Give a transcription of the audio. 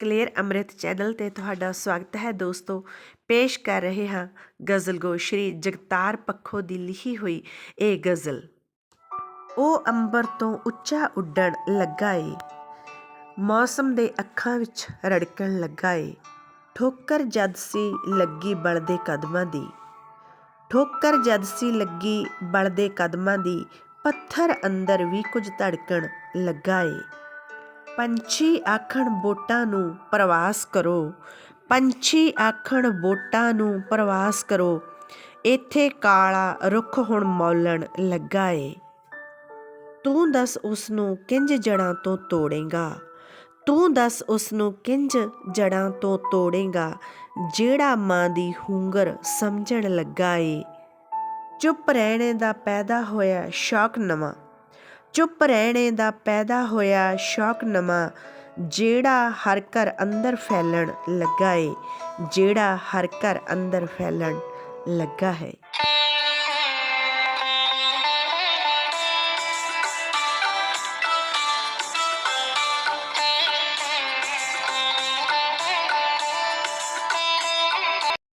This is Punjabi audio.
ਕਲੀਅਰ ਅੰਮ੍ਰਿਤ ਚੈਨਲ ਤੇ ਤੁਹਾਡਾ ਸਵਾਗਤ ਹੈ। ਦੋਸਤੋ, ਪੇਸ਼ ਕਰ ਰਹੇ ਹਾਂ ਗਜ਼ਲ ਗੋ, ਸ਼੍ਰੀ ਜਗਤਾਰ ਪੱਖੋ ਦੀ ਲਿਖੀ ਹੋਈ ਇਹ ਗਜ਼ਲ। ਉਹ ਅੰਬਰ ਤੋਂ ਉੱਚਾ ਉੱਡਣ ਲੱਗਾ ਏ, ਮੌਸਮ ਦੇ ਅੱਖਾਂ ਵਿੱਚ ਰੜਕਣ ਲੱਗਾ ਏ। ਠੋਕਰ ਜਦ ਸੀ ਲੱਗੀ ਬਲਦੇ ਕਦਮਾਂ ਦੀ, ਠੋਕਰ ਜਦ ਸੀ ਲੱਗੀ ਬਲਦੇ ਕਦਮਾਂ ਦੀ, ਪੱਥਰ ਅੰਦਰ ਵੀ ਕੁਝ ਧੜਕਣ ਲੱਗਾ ਏ। ਪੰਛੀ ਆਖਣ ਬੋਟਾਂ ਨੂੰ ਪ੍ਰਵਾਸ ਕਰੋ। ਪੰਛੀ ਆਖਣ ਬੋਟਾਂ ਨੂੰ ਪ੍ਰਵਾਸ ਕਰੋ। ਇੱਥੇ ਕਾਲਾ ਰੁੱਖ ਹੁਣ ਮੌਲਣ ਲੱਗਾ ਏ। ਤੂੰ ਦੱਸ ਉਸ ਨੂੰ ਕਿੰਜ ਜੜਾਂ ਤੋਂ ਤੋੜੇਗਾ? ਤੂੰ ਦੱਸ ਉਸ ਨੂੰ ਕਿੰਜ ਜੜਾਂ ਤੋਂ ਤੋੜੇਗਾ? ਜਿਹੜਾ ਮਾਂ ਦੀ ਹੂੰਗਰ ਸਮਝਣ ਲੱਗਾ ਏ। ਚੁੱਪ ਰਹਿਣੇ ਦਾ ਪੈਦਾ ਹੋਇਆ ਸ਼ੌਕ ਨਵਾਂ। ਚੁੱਪ ਰਹਿਣੇ ਦਾ ਪੈਦਾ ਹੋਇਆ ਸ਼ੌਕ ਨਵਾਂ, ਜਿਹੜਾ ਹਰ ਘਰ ਅੰਦਰ ਫੈਲਣ ਲੱਗਾ ਏ, ਜਿਹੜਾ ਹਰ ਘਰ ਅੰਦਰ ਫੈਲਣ ਲੱਗਾ ਹੈ।